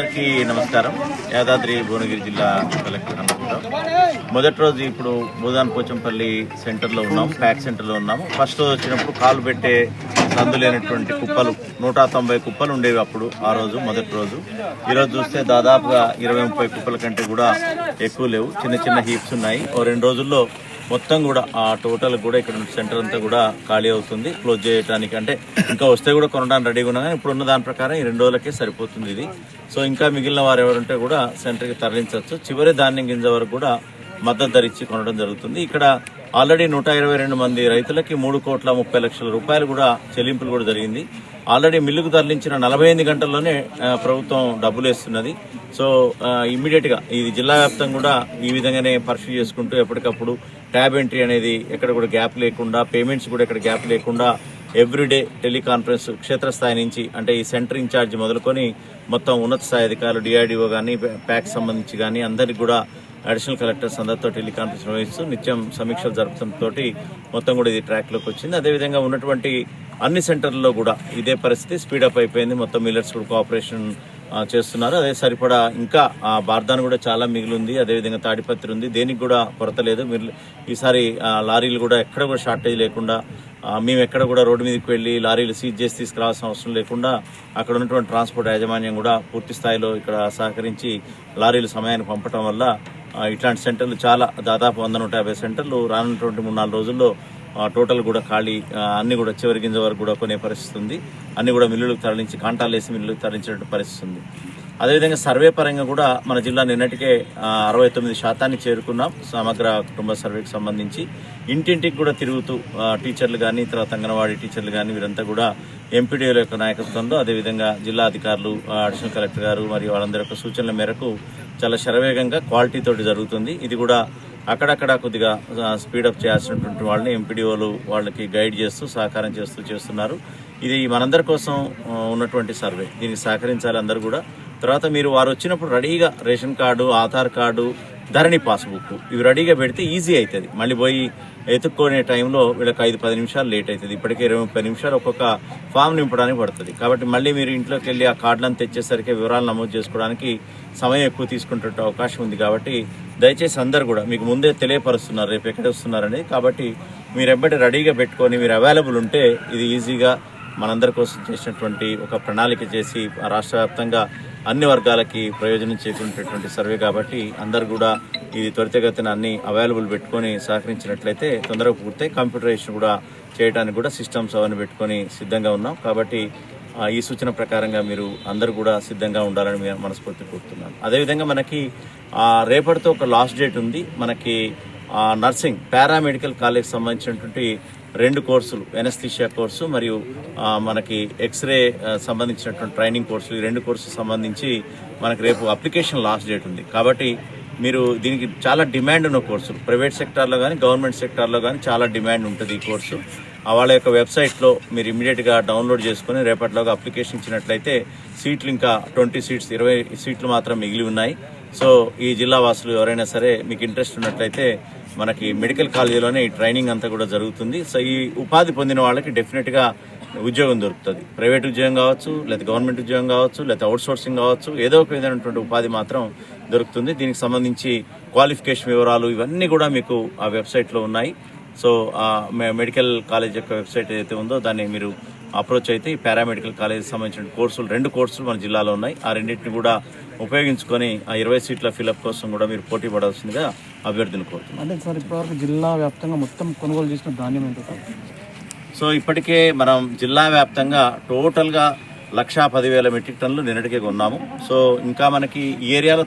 అందరికీ నమస్కారం. యాదాద్రి భువనగిరి జిల్లా కలెక్టర్ అనుకుంటాం మొదటి రోజు ఇప్పుడు భూదాన్ పోచంపల్లి సెంటర్లో ఉన్నాం ప్యాక్ సెంటర్లో ఉన్నాము. ఫస్ట్ రోజు వచ్చినప్పుడు కాలు పెట్టే సందు లేనటువంటి కుప్పలు నూట తొంభై కుప్పలు ఉండేవి అప్పుడు ఆ రోజు మొదటి రోజు. ఈరోజు చూస్తే దాదాపుగా ఇరవై ముప్పై కుప్పల కంటే కూడా ఎక్కువ లేవు. చిన్న చిన్న హీప్స్ ఉన్నాయి. ఓ రెండు రోజుల్లో మొత్తం కూడా ఆ టోటల్ కూడా ఇక్కడ సెంటర్ అంతా కూడా ఖాళీ అవుతుంది. క్లోజ్ చేయడానికి అంటే ఇంకా వస్తే కూడా కొనడానికి రెడీగా ఉన్నా కానీ ఇప్పుడు ఉన్న దాని ప్రకారం ఈ రెండు రోజులకే సరిపోతుంది ఇది. సో ఇంకా మిగిలిన వారు ఎవరుంటే కూడా సెంటర్కి తరలించవచ్చు. చివరి ధాన్యం గింజ వరకు కూడా మద్దతు ధర ఇచ్చి కొనడం జరుగుతుంది. ఇక్కడ ఆల్రెడీ నూట ఇరవై రెండు మంది రైతులకి మూడు కోట్ల ముప్పై లక్షల రూపాయలు కూడా చెల్లింపులు కూడా జరిగింది. ఆల్రెడీ మిల్లుకు తరలించిన నలభై ఎనిమిది గంటల్లోనే ప్రభుత్వం డబ్బులు వేస్తున్నది. సో ఇమ్మీడియట్గా ఇది జిల్లా వ్యాప్తంగా కూడా ఈ విధంగానే పర్సూ చేసుకుంటూ ఎప్పటికప్పుడు ట్యాబ్ ఎంట్రీ అనేది ఎక్కడ కూడా గ్యాప్ లేకుండా పేమెంట్స్ కూడా ఎక్కడ గ్యాప్ లేకుండా ఎవ్రీడే టెలికాన్ఫరెన్స్ క్షేత్రస్థాయి నుంచి అంటే ఈ సెంటర్ ఇన్ఛార్జ్ మొదలుకొని మొత్తం ఉన్నత స్థాయి అధికారులు డిఆర్డిఓ కానీ ప్యాక్ సంబంధించి కానీ అందరికి కూడా అడిషనల్ కలెక్టర్స్ అందరితో టెలికాన్ఫరెన్స్ నిర్వహిస్తూ నిత్యం సమీక్షలు జరపడంతో మొత్తం కూడా ఇది ట్రాక్లోకి వచ్చింది. అదేవిధంగా ఉన్నటువంటి అన్ని సెంటర్లలో కూడా ఇదే పరిస్థితి స్పీడప్ అయిపోయింది. మొత్తం మిల్లర్స్ కూడా కోఆపరేషన్ చేస్తున్నారు. అదే సరిపడా ఇంకా ఆ, బార్దాన్ కూడా చాలా మిగిలి ఉంది అదేవిధంగా తాడిపత్రి ఉంది. దేనికి కూడా కొరత లేదు. మీరు ఈసారి లారీలు కూడా ఎక్కడ కూడా షార్టేజ్ లేకుండా మేము ఎక్కడ కూడా రోడ్డు మీదకి వెళ్ళి లారీలు సీజ్ చేసి తీసుకురావాల్సిన అవసరం లేకుండా అక్కడ ఉన్నటువంటి ట్రాన్స్పోర్ట్ యాజమాన్యం కూడా పూర్తి స్థాయిలో ఇక్కడ సహకరించి లారీలు సమయానికి పంపటం వల్ల ఇట్లాంటి సెంటర్లు చాలా దాదాపు వంద నూట యాభై సెంటర్లు రానున్నటువంటి మూడు నాలుగు రోజుల్లో టోటల్ కూడా ఖాళీ అన్ని కూడా చివరి గింజ వరకు కూడా కొనే పరిస్థితి ఉంది. అన్ని కూడా మిల్లులకు తరలించి కాంటాలు వేసి మిల్లులకు తరలించే పరిస్థితి ఉంది. అదేవిధంగా సర్వే పరంగా కూడా మన జిల్లా నిన్నటికే అరవై తొమ్మిది శాతాన్ని చేరుకున్నాం. సమగ్ర కుటుంబ సర్వేకి సంబంధించి ఇంటింటికి కూడా తిరుగుతూ టీచర్లు కానీ తర్వాత అంగన్వాడీ టీచర్లు కానీ వీరంతా కూడా ఎంపీడీఓల యొక్క నాయకత్వంలో అదేవిధంగా జిల్లా అధికారులు అడిషనల్ కలెక్టర్ గారు మరియు వాళ్ళందరి యొక్క సూచనల మేరకు చాలా శరవేగంగా క్వాలిటీతోటి జరుగుతుంది. ఇది కూడా అక్కడక్కడ కొద్దిగా స్పీడప్ చేయాల్సినటువంటి వాళ్ళని ఎంపీడీఓలు వాళ్ళకి గైడ్ చేస్తూ సహకారం చేస్తూ చేస్తున్నారు. ఇది మనందరి కోసం ఉన్నటువంటి సర్వే దీనికి సహకరించాలి అందరూ కూడా. తర్వాత మీరు వారు వచ్చినప్పుడు రెడీగా ration card Aadhaar card Dharani passbook ఇవి రెడీగా పెడితే ఈజీ అవుతుంది మళ్ళీ పోయి ఎత్తుక్కునే టైంలో వీళ్ళకి ఐదు పది నిమిషాలు లేట్ అవుతుంది ఇప్పటికే ఇరవై ముప్పై నిమిషాలు ఒక్కొక్క ఫామ్ నింపడానికి పడుతుంది. కాబట్టి మళ్ళీ మీరు ఇంట్లోకి వెళ్ళి ఆ కార్డులను తెచ్చేసరికి వివరాలు నమోదు చేసుకోవడానికి సమయం ఎక్కువ తీసుకుంటే అవకాశం ఉంది కాబట్టి దయచేసి అందరు కూడా మీకు ముందే తెలియపరుస్తున్నారు రేపు ఎక్కడ వస్తున్నారని కాబట్టి మీరు ఎబ్బటి రెడీగా పెట్టుకొని మీరు అవైలబుల్ ఉంటే ఇది ఈజీగా మనందరి కోసం చేసినటువంటి ఒక ప్రణాళిక చేసి ఆ రాష్ట్ర వ్యాప్తంగా అన్ని వర్గాలకి ప్రయోజనం చేకూరేటటువంటి సర్వే కాబట్టి అందరు కూడా ఇది త్వరితగతిన అన్ని అవైలబుల్ పెట్టుకొని సహకరించినట్లయితే తొందరగా పూర్తయి కంప్యూటరైజేషన్ కూడా చేయడానికి కూడా సిస్టమ్స్ అవన్నీ పెట్టుకొని సిద్ధంగా ఉన్నాం. కాబట్టి ఈ సూచన ప్రకారంగా మీరు అందరూ కూడా సిద్ధంగా ఉండాలని మనస్ఫూర్తి కోరుతున్నాను అదేవిధంగా మనకి రేపటితో ఒక లాస్ట్ డేట్ ఉంది. మనకి ఆ, నర్సింగ్ పారామెడికల్ కాలేజ్ సంబంధించినటువంటి రెండు కోర్సులు ఎనస్థిషియా కోర్సు మరియు మనకి ఎక్స్రే సంబంధించినటువంటి ట్రైనింగ్ కోర్సులు ఈ రెండు కోర్సులు సంబంధించి మనకు రేపు అప్లికేషన్ లాస్ట్ డేట్ ఉంది. కాబట్టి మీరు దీనికి చాలా డిమాండ్ ఉన్న కోర్సు ప్రైవేట్ సెక్టార్లో కానీ గవర్నమెంట్ సెక్టార్లో కానీ చాలా డిమాండ్ ఉంటుంది ఈ కోర్సు. వాళ్ళ యొక్క వెబ్సైట్లో మీరు ఇమీడియట్గా డౌన్లోడ్ చేసుకుని రేపటిలోగా అప్లికేషన్ ఇచ్చినట్లయితే సీట్లు ఇంకా ట్వంటీ సీట్స్ ఇరవై సీట్లు మాత్రం మిగిలి ఉన్నాయి. సో ఈ జిల్లా వాసులు ఎవరైనా సరే మీకు ఇంట్రెస్ట్ ఉన్నట్లయితే మనకి మెడికల్ కాలేజీలోనే ఈ ట్రైనింగ్ అంతా కూడా జరుగుతుంది. సో ఈ ఉపాధి పొందిన వాళ్ళకి డెఫినెట్గా ఉద్యోగం దొరుకుతుంది. ప్రైవేట్ ఉద్యోగం కావచ్చు లేదా గవర్నమెంట్ ఉద్యోగం కావచ్చు లేదా అవుట్సోర్సింగ్ కావచ్చు ఏదో ఒక విధమైనటువంటి ఉపాధి మాత్రం దొరుకుతుంది. దీనికి సంబంధించి క్వాలిఫికేషన్ వివరాలు ఇవన్నీ కూడా మీకు ఆ వెబ్సైట్లో ఉన్నాయి. సో మెడికల్ కాలేజ్ యొక్క వెబ్సైట్ ఏదైతే ఉందో దాన్ని మీరు అప్రోచ్ అయితే ఈ పారామెడికల్ కాలేజ్ సంబంధించిన కోర్సులు రెండు కోర్సులు మన జిల్లాలో ఉన్నాయి. ఆ రెండింటిని కూడా ఉపయోగించుకొని ఆ ఇరవై సీట్ల ఫిలప్ కోసం కూడా మీరు పోటీ పడాల్సిందిగా అభ్యర్థిని కోరుతున్నాను అంటే సార్ ఇప్పటివరకు జిల్లా వ్యాప్తంగా మొత్తం కొనుగోలు చేసిన ధాన్యం ఎంత సార్? సో ఇప్పటికే మనం జిల్లా వ్యాప్తంగా టోటల్గా లక్షా పదివేల మెట్రిక్ టన్నులు నిన్నటికే కొన్నాము. సో ఇంకా మనకి ఈ ఏరియాలో